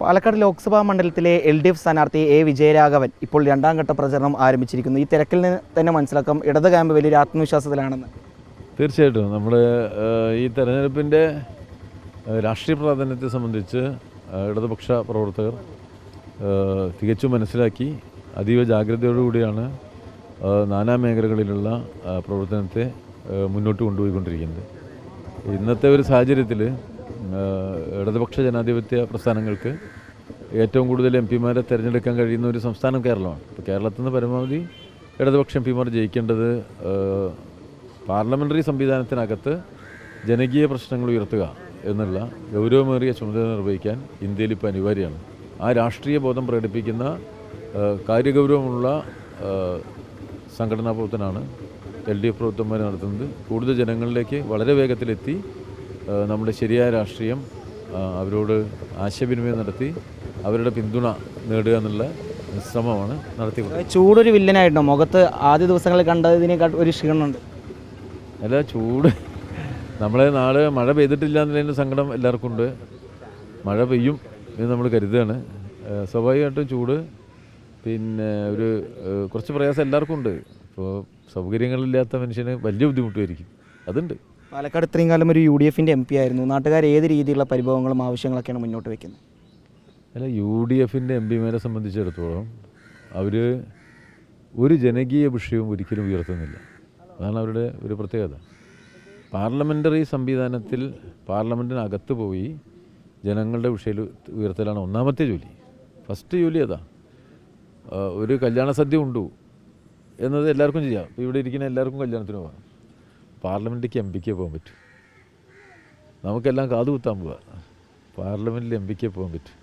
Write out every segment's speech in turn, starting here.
പാലക്കാട് ലോക്സഭാ മണ്ഡലത്തിലെ L D F സ്ഥാനാർത്ഥി A Vijayaraghavan ഇപ്പോൾ രണ്ടാം ഘട്ട പ്രചരണം ആരംഭിച്ചിരിക്കുന്നു. ഈ തിരക്കിൽ നിന്ന് തന്നെ മനസ്സിലാക്കാം. ഇടത് ക്യാമ്പ് വലിയൊരു ആത്മവിശ്വാസത്തിലാണെന്ന്. തീർച്ചയായിട്ടും. നമ്മൾ ഈ തെരഞ്ഞെടുപ്പിന്റെ രാഷ്ട്രീയ പ്രാധാന്യത്തെ സംബന്ധിച്ച് ഇടതുപക്ഷ പ്രവർത്തകർ തികച്ചും മനസ്സിലാക്കി അതീവ ജാഗ്രതയോടുകൂടിയാണ് നാനാ മേഖലകളിലുള്ള പ്രവർത്തനത്തെ മുന്നോട്ട് കൊണ്ടുപോയിക്കൊണ്ടിരിക്കുന്നത്. ഇന്നത്തെ ഒരു സാഹചര്യത്തിൽ ഇടതുപക്ഷ ജനാധിപത്യ പ്രസ്ഥാനങ്ങൾക്ക് ഏറ്റവും കൂടുതൽ എം പിമാരെ തിരഞ്ഞെടുക്കാൻ കഴിയുന്ന ഒരു സംസ്ഥാനം കേരളമാണ്. ഇപ്പോൾ കേരളത്തിൽ നിന്ന് പരമാവധി ഇടതുപക്ഷ എം പിമാർ ജയിക്കേണ്ടത് പാർലമെന്ററി സംവിധാനത്തിനകത്ത് ജനകീയ പ്രശ്നങ്ങൾ ഉയർത്തുക എന്നുള്ള ഗൗരവമേറിയ ചുമതല നിർവഹിക്കാൻ ഇന്ത്യയിൽ ഇപ്പോൾ അനിവാര്യമാണ്. ആ രാഷ്ട്രീയ ബോധം പ്രകടിപ്പിക്കുന്ന കാര്യഗൗരവമുള്ള സംഘടനാ പ്രവർത്തനമാണ് എൽ ഡി എഫ് പ്രവർത്തകന്മാർ നടത്തുന്നത്. കൂടുതൽ ജനങ്ങളിലേക്ക് വളരെ വേഗത്തിലെത്തി നമ്മുടെ ശരിയായ രാഷ്ട്രീയം അവരോട് ആശയവിനിമയം നടത്തി അവരുടെ പിന്തുണ നേടുക എന്നുള്ള ശ്രമമാണ് നടത്തിക്കൊണ്ടത് ചൂടൊരു വില്ലനായിട്ടോ? മുഖത്ത് ആദ്യ ദിവസങ്ങളിൽ കണ്ടതിനേക്കാൾ ഒരു ക്ഷീണമുണ്ട്. അല്ല ചൂട്. നമ്മളെ നാളെ മഴ പെയ്തിട്ടില്ല എന്നുള്ളതിന്റെ സങ്കടം എല്ലാവർക്കും ഉണ്ട്. മഴ പെയ്യും എന്ന് നമ്മൾ കരുതുകയാണ്. സ്വാഭാവികമായിട്ടും ചൂട്. പിന്നെ ഒരു കുറച്ച് പ്രയാസം എല്ലാവർക്കും ഉണ്ട്. ഇപ്പോൾ സൗകര്യങ്ങളില്ലാത്ത മനുഷ്യന് വലിയ ബുദ്ധിമുട്ടുമായിരിക്കും. അതുണ്ട്. പാലക്കാട് ഇത്രയും കാലം ഒരു യു ഡി എഫിന്റെ എം പി ആയിരുന്നു. നാട്ടുകാർ ഏത് രീതിയിലുള്ള പരിഭവങ്ങളും ആവശ്യങ്ങളൊക്കെയാണ് മുന്നോട്ട് വയ്ക്കുന്നത് അല്ല യു ഡി എഫിന്റെ എം പിമാരെ സംബന്ധിച്ചിടത്തോളം അവർ ഒരു ജനകീയ വിഷയവും ഒരിക്കലും ഉയർത്തുന്നില്ല. അതാണ് അവരുടെ ഒരു പ്രത്യേകത. പാർലമെന്ററി സംവിധാനത്തിൽ പാർലമെന്റിനകത്ത് പോയി ജനങ്ങളുടെ വിഷയം ഉയർത്തലാണ് ഒന്നാമത്തെ ജോലി. ഫസ്റ്റ് ജോലി അതാ. ഒരു കല്യാണ സദ്യ ഉണ്ടു. എന്നത് എല്ലാവർക്കും ചെയ്യാം. ഇവിടെ ഇരിക്കുന്ന എല്ലാവർക്കും കല്യാണത്തിന് പോകാം. പാർലമെന്റിലേക്ക് എം പിക്ക് പോകാൻ പറ്റും. നമുക്കെല്ലാം കാതു കുത്താൻ പോവുക പാർലമെന്റിൽ എം പിക്ക് പോകാൻ പറ്റും.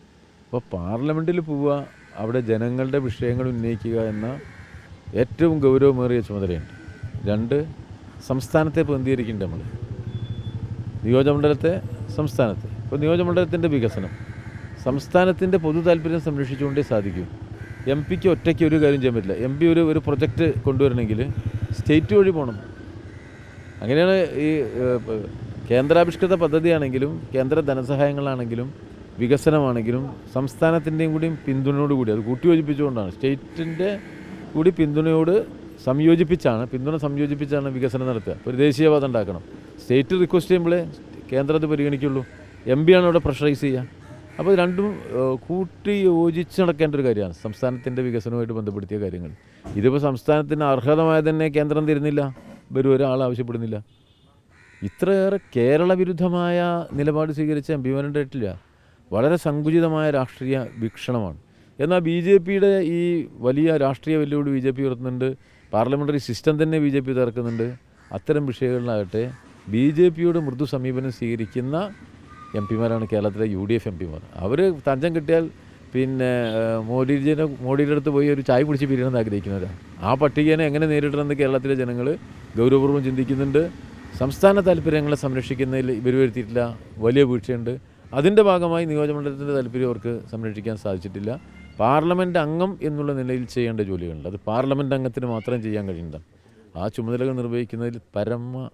അപ്പോൾ പാർലമെന്റിൽ പോവുക അവിടെ ജനങ്ങളുടെ വിഷയങ്ങൾ ഉന്നയിക്കുക എന്ന ഏറ്റവും ഗൗരവമേറിയ ചുമതലയുണ്ട്. രണ്ട് സംസ്ഥാനത്തെ പ്രതിനിധീകരിക്കുന്നുണ്ട് നമ്മൾ നിയോജകമണ്ഡലത്തെ സംസ്ഥാനത്തെ. ഇപ്പോൾ നിയോജകമണ്ഡലത്തിന്റെ വികസനം. സംസ്ഥാനത്തിന്റെ പൊതു താല്പര്യം സംരക്ഷിച്ചുകൊണ്ടേ സാധിക്കും. എം പിക്ക് ഒറ്റയ്ക്ക് ഒരു കാര്യം ചെയ്യാൻ പറ്റില്ല. എം പി ഒരു ഒരു പ്രൊജക്റ്റ് കൊണ്ടുവരണമെങ്കിൽ സ്റ്റേറ്റ് വഴി പോകണം. അങ്ങനെയാണ് ഈ കേന്ദ്രാവിഷ്കൃത പദ്ധതിയാണെങ്കിലും കേന്ദ്ര ധനസഹായങ്ങളാണെങ്കിലും വികസനമാണെങ്കിലും സംസ്ഥാനത്തിന്റെയും കൂടിയും പിന്തുണയോടുകൂടി അത് കൂട്ടിയോജിപ്പിച്ചുകൊണ്ടാണ്. സ്റ്റേറ്റിന്റെ കൂടി പിന്തുണയോട് സംയോജിപ്പിച്ചാണ് പിന്തുണ സംയോജിപ്പിച്ചാണ് വികസനം നടത്തുക. ഒരു ദേശീയപാത ഉണ്ടാക്കണം. സ്റ്റേറ്റ് റിക്വസ്റ്റ് ചെയ്യുമ്പോഴേ കേന്ദ്രം അത് പരിഗണിക്കുള്ളൂ. എം ആണ് അവിടെ പ്രഷറൈസ് ചെയ്യുക. അപ്പോൾ രണ്ടും കൂട്ടി യോജിച്ച് നടക്കേണ്ട ഒരു കാര്യമാണ്. സംസ്ഥാനത്തിന്റെ വികസനവുമായിട്ട് ബന്ധപ്പെടുത്തിയ കാര്യങ്ങൾ. ഇതിപ്പോൾ സംസ്ഥാനത്തിന് അർഹതമായ തന്നെ കേന്ദ്രം തരുന്നില്ല. വരും ഒരാൾ ആവശ്യപ്പെടുന്നില്ല. ഇത്രയേറെ കേരള വിരുദ്ധമായ നിലപാട് സ്വീകരിച്ച എം പിമാരുണ്ടായിട്ടില്ല വളരെ സങ്കുചിതമായ രാഷ്ട്രീയ വീക്ഷണമാണ്. എന്നാൽ ബി ജെ പിയുടെ ഈ വലിയ രാഷ്ട്രീയ വെല്ലുവിളി ബി ജെ പി ഉയർത്തുന്നുണ്ട്. പാർലമെന്ററി സിസ്റ്റം തന്നെ ബി ജെ പി തകർക്കുന്നുണ്ട്. അത്തരം വിഷയങ്ങളിലാകട്ടെ ബി ജെ പിയോട് മൃദു സമീപനം സ്വീകരിക്കുന്ന എം പിമാരാണ് കേരളത്തിലെ യു ഡി എഫ് എം പിമാർ അവർ തഞ്ചം കിട്ടിയാൽ പിന്നെ മോദിജിനെ മോഡിയുടെ അടുത്ത് പോയി ഒരു ചായ കുടിച്ച് പിരിയണമെന്ന് ആഗ്രഹിക്കുന്നവരാണ് ആ പട്ടികേനെ എങ്ങനെ നേരിടണമെന്ന് കേരളത്തിലെ ജനങ്ങൾ ഗൗരവപൂർവം ചിന്തിക്കുന്നുണ്ട്. സംസ്ഥാന താല്പര്യങ്ങളെ സംരക്ഷിക്കുന്നതിൽ ഇവർ വരുത്തിയിട്ടില്ല. വലിയ വീഴ്ചയുണ്ട്. അതിന്റെ ഭാഗമായി നിയോജകമണ്ഡലത്തിന്റെ താല്പര്യം അവർക്ക് സംരക്ഷിക്കാൻ സാധിച്ചിട്ടില്ല. പാർലമെന്റ് അംഗം എന്നുള്ള നിലയിൽ ചെയ്യേണ്ട ജോലികളുണ്ട്. അത് പാർലമെന്റ് അംഗത്തിന് മാത്രം ചെയ്യാൻ കഴിയുന്നതാണ്. ആ ചുമതലകൾ നിർവഹിക്കുന്നതിൽ പരമ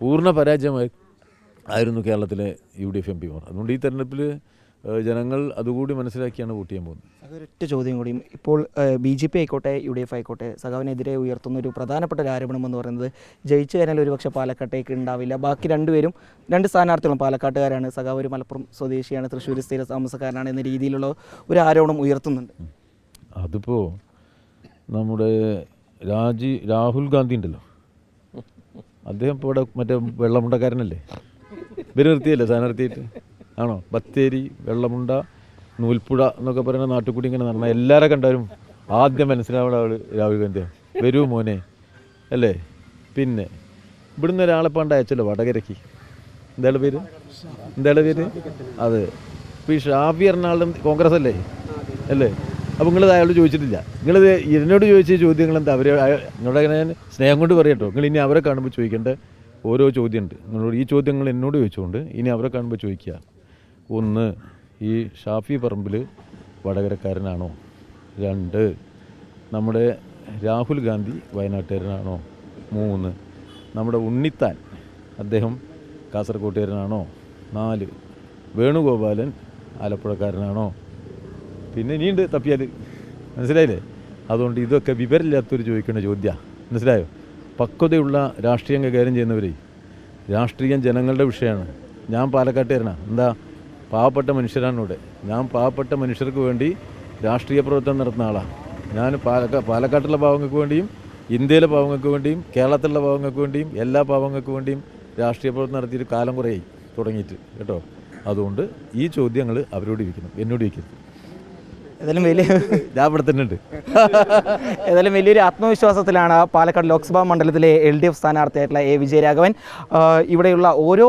പൂർണ പരാജയമായി ആയിരുന്നു കേരളത്തിലെ യു ഡി എഫ് എം പിമാർ. അതുകൊണ്ട് ഈ തെരഞ്ഞെടുപ്പിൽ ജനങ്ങൾ അതുകൂടി മനസ്സിലാക്കിയാണ് വോട്ട് ചെയ്യാൻ പോകുന്നത്. ഒറ്റ ചോദ്യം കൂടിയും ഇപ്പോൾ ബി ജെ പി ആയിക്കോട്ടെ യു ഡി എഫ് ആയിക്കോട്ടെ സഖാവിനെതിരെ ഉയർത്തുന്ന ഒരു പ്രധാനപ്പെട്ട ഒരു ആരോപണം എന്ന് പറയുന്നത് ജയിച്ചു കഴിഞ്ഞാൽ ഒരുപക്ഷെ പാലക്കാട്ടേക്ക് ഉണ്ടാവില്ല. ബാക്കി രണ്ടുപേരും രണ്ട് സ്ഥാനാർത്ഥികളും പാലക്കാട്ടുകാരാണ്. സഖാവ് ഒരു മലപ്പുറം സ്വദേശിയാണ് തൃശ്ശൂർ സ്ഥിര താമസക്കാരനാണ് എന്ന രീതിയിലുള്ള ഒരു ആരോപണം ഉയർത്തുന്നുണ്ട്. അതിപ്പോൾ നമ്മുടെ രാജി രാഹുൽ ഗാന്ധി ഉണ്ടല്ലോ. അദ്ദേഹം ഇപ്പോൾ ഇവിടെ മറ്റേ വെള്ളമുണ്ടക്കാരനല്ലേ? ഇവർ നിർത്തിയല്ലേ? സ്ഥാനാർത്ഥിയായിട്ട്? ആണോ? ബത്തേരി വെള്ളമുണ്ട നൂൽപ്പുഴ എന്നൊക്കെ പറയുന്ന നാട്ടുകൂടി ഇങ്ങനെ നടന്ന എല്ലാവരെ കണ്ടാലും ആദ്യം മനസ്സിലാവുന്ന ആൾ രാഹുൽ ഗാന്ധിയാണ് വരൂ മോനെ. അല്ലേ? പിന്നെ ഇവിടുന്ന് ഒരാളെ പണ്ട് അയച്ചല്ലോ വടകരയ്ക്ക്. എന്താണ് പേര്? എന്താണ് പേര്? അതെ. ഇപ്പോൾ ഈ ഷാഫി എറണാകുളം കോൺഗ്രസ് അല്ലേ? അല്ലേ? അപ്പോൾ നിങ്ങൾ അയാളോട് ചോദിച്ചിട്ടില്ല. നിങ്ങൾ ഇതിനോട് ചോദിച്ച ചോദ്യങ്ങൾ എന്താ? അവരെ നിങ്ങളുടെ ഞാൻ സ്നേഹം കൊണ്ട് പറയട്ടോ നിങ്ങൾ ഇനി അവരെ കാണുമ്പോൾ ചോദിക്കേണ്ട ഓരോ ചോദ്യമുണ്ട്. നിങ്ങളോട് ഈ ചോദ്യങ്ങൾ എന്നോട് ചോദിച്ചുകൊണ്ട് ഇനി അവരെ കാണുമ്പോൾ ചോദിക്കുക. ഒന്ന് ഈ ഷാഫി പറമ്പിൽ വടകരക്കാരനാണോ? രണ്ട് നമ്മുടെ രാഹുൽ ഗാന്ധി വയനാട്ടുകാരനാണോ? മൂന്ന് നമ്മുടെ ഉണ്ണിത്താൻ അദ്ദേഹം കാസർഗോട്ടുകാരനാണോ നാല് വേണുഗോപാലൻ ആലപ്പുഴക്കാരനാണോ? പിന്നെ ഇനിയുണ്ട് തപ്പിയാൽ മനസ്സിലായില്ലേ? അതുകൊണ്ട് ഇതൊക്കെ വിവരമില്ലാത്തൊരു ചോദിക്കേണ്ട ചോദ്യമാണ് മനസ്സിലായോ? പക്വതയുള്ള രാഷ്ട്രീയം കൈകാര്യം ചെയ്യുന്നവരെ രാഷ്ട്രീയം ജനങ്ങളുടെ വിഷയമാണ്. ഞാൻ പാലക്കാട്ടുകാരനാണ് എന്താ? പാവപ്പെട്ട മനുഷ്യരാണ് ഇവിടെ. ഞാൻ പാവപ്പെട്ട മനുഷ്യർക്ക് വേണ്ടി രാഷ്ട്രീയ പ്രവർത്തനം നടത്തുന്ന ആളാണ് ഞാൻ പാലക്കാട് പാലക്കാട്ടുള്ള പാവങ്ങൾക്ക് വേണ്ടിയും ഇന്ത്യയിലെ പാവങ്ങൾക്ക് വേണ്ടിയും കേരളത്തിലുള്ള പാവങ്ങൾക്ക് വേണ്ടിയും എല്ലാ പാവങ്ങൾക്ക് വേണ്ടിയും രാഷ്ട്രീയ പ്രവർത്തനം നടത്തിയിട്ട് കാലം കുറേയായി തുടങ്ങിയിട്ട്. കേട്ടോ? അതുകൊണ്ട് ഈ ചോദ്യങ്ങൾ അവരോട് ഇരിക്കുന്നു എന്നോട് ഇരിക്കുന്നു. ഏതായാലും വലിയ ഉണ്ട്. ഏതായാലും വലിയൊരു ആത്മവിശ്വാസത്തിലാണ് പാലക്കാട് ലോക്സഭാ മണ്ഡലത്തിലെ എൽ ഡി എഫ് സ്ഥാനാർത്ഥിയായിട്ടുള്ള എ വിജയരാഘവൻ. ഇവിടെയുള്ള ഓരോ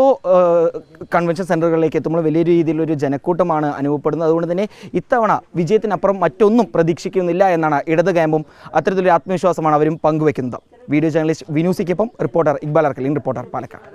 കൺവെൻഷൻ സെന്ററുകളിലേക്ക് എത്തുമ്പോൾ വലിയ രീതിയിലൊരു ജനക്കൂട്ടമാണ് അനുഭവപ്പെടുന്നത്. അതുകൊണ്ട് തന്നെ ഇത്തവണ വിജയത്തിനപ്പുറം മറ്റൊന്നും പ്രതീക്ഷിക്കുന്നില്ല എന്നാണ് ഇടത് ക്യാമ്പും അത്തരത്തിലൊരു ആത്മവിശ്വാസമാണ് അവരും പങ്കുവെക്കുന്നത്. വീഡിയോ ജേർണലിസ്റ്റ് വിനൂസിക്കൊപ്പം റിപ്പോർട്ടർ ഇക്ബാൽ അർക്കലിൻ റിപ്പോർട്ടർ പാലക്കാട്.